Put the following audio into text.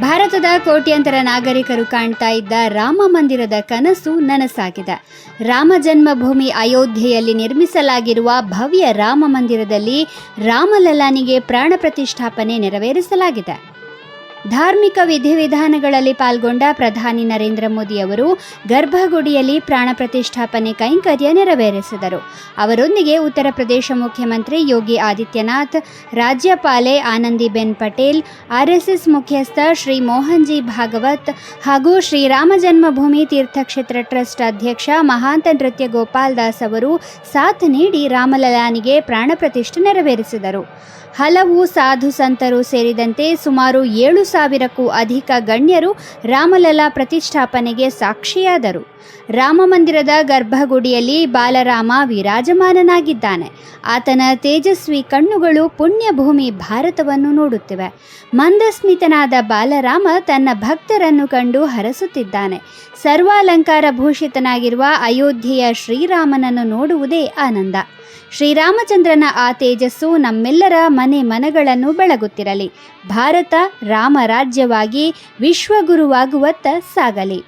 ಭಾರತದ ಕೋಟ್ಯಂತರ ನಾಗರಿಕರು ಕಾಣ್ತಾ ಇದ್ದ ರಾಮ ಮಂದಿರದ ಕನಸು ನನಸಾಗಿದೆ. ರಾಮ ಜನ್ಮಭೂಮಿ ಅಯೋಧ್ಯೆಯಲ್ಲಿ ನಿರ್ಮಿಸಲಾಗಿರುವ ಭವ್ಯ ರಾಮ ಮಂದಿರದಲ್ಲಿ ರಾಮಲಲ್ಲಾನಿಗೆ ಪ್ರಾಣ ಪ್ರತಿಷ್ಠಾಪನೆ ನೆರವೇರಿಸಲಾಗಿದೆ. ಧಾರ್ಮಿಕ ವಿಧಿವಿಧಾನಗಳಲ್ಲಿ ಪಾಲ್ಗೊಂಡ ಪ್ರಧಾನಿ ನರೇಂದ್ರ ಮೋದಿ ಅವರು ಗರ್ಭಗುಡಿಯಲ್ಲಿ ಪ್ರಾಣ ಪ್ರತಿಷ್ಠಾಪನೆ ಕೈಂಕರ್ಯ ನೆರವೇರಿಸಿದರು. ಅವರೊಂದಿಗೆ ಉತ್ತರ ಪ್ರದೇಶ ಮುಖ್ಯಮಂತ್ರಿ ಯೋಗಿ ಆದಿತ್ಯನಾಥ್, ರಾಜ್ಯಪಾಲೆ ಆನಂದಿಬೆನ್ ಪಟೇಲ್, ಆರ್ಎಸ್ಎಸ್ ಮುಖ್ಯಸ್ಥ ಶ್ರೀ ಮೋಹನ್ಜಿ ಭಾಗವತ್ ಹಾಗೂ ಶ್ರೀರಾಮ ಜನ್ಮಭೂಮಿ ತೀರ್ಥಕ್ಷೇತ್ರ ಟ್ರಸ್ಟ್ ಅಧ್ಯಕ್ಷ ಮಹಾಂತ ನೃತ್ಯ ಗೋಪಾಲ್ ದಾಸ್ ಅವರು ಸಾಥ್ ನೀಡಿ ರಾಮಲಲಾನಿಗೆ ಪ್ರಾಣ ಪ್ರತಿಷ್ಠೆ ನೆರವೇರಿಸಿದರು. ಹಲವು ಸಾಧು ಸಂತರು ಸೇರಿದಂತೆ ಸುಮಾರು ಏಳು ಸಾವಿರಕ್ಕೂ ಅಧಿಕ ಗಣ್ಯರು ರಾಮಲಲಾ ಪ್ರತಿಷ್ಠಾಪನೆಗೆ ಸಾಕ್ಷಿಯಾದರು. ರಾಮ ಮಂದಿರದ ಗರ್ಭಗುಡಿಯಲ್ಲಿ ಬಾಲರಾಮ ವಿರಾಜಮಾನನಾಗಿದ್ದಾನೆ. ಆತನ ತೇಜಸ್ವಿ ಕಣ್ಣುಗಳು ಪುಣ್ಯಭೂಮಿ ಭಾರತವನ್ನು ನೋಡುತ್ತಿವೆ. ಮಂದಸ್ಮಿತನಾದ ಬಾಲರಾಮ ತನ್ನ ಭಕ್ತರನ್ನು ಕಂಡು ಹರಸುತ್ತಿದ್ದಾನೆ. ಸರ್ವಾಲಂಕಾರ ಭೂಷಿತನಾಗಿರುವ ಅಯೋಧ್ಯೆಯ ಶ್ರೀರಾಮನನ್ನು ನೋಡುವುದೇ ಆನಂದ. ಶ್ರೀರಾಮಚಂದ್ರನ ಆ ತೇಜಸ್ಸು ನಮ್ಮೆಲ್ಲರ ಮನೆ ಮನಗಳನ್ನು ಬೆಳಗುತ್ತಿರಲಿ. ಭಾರತ ರಾಮ ರಾಜ್ಯವಾಗಿ ವಿಶ್ವಗುರುವಾಗುವತ್ತ ಸಾಗಲಿ.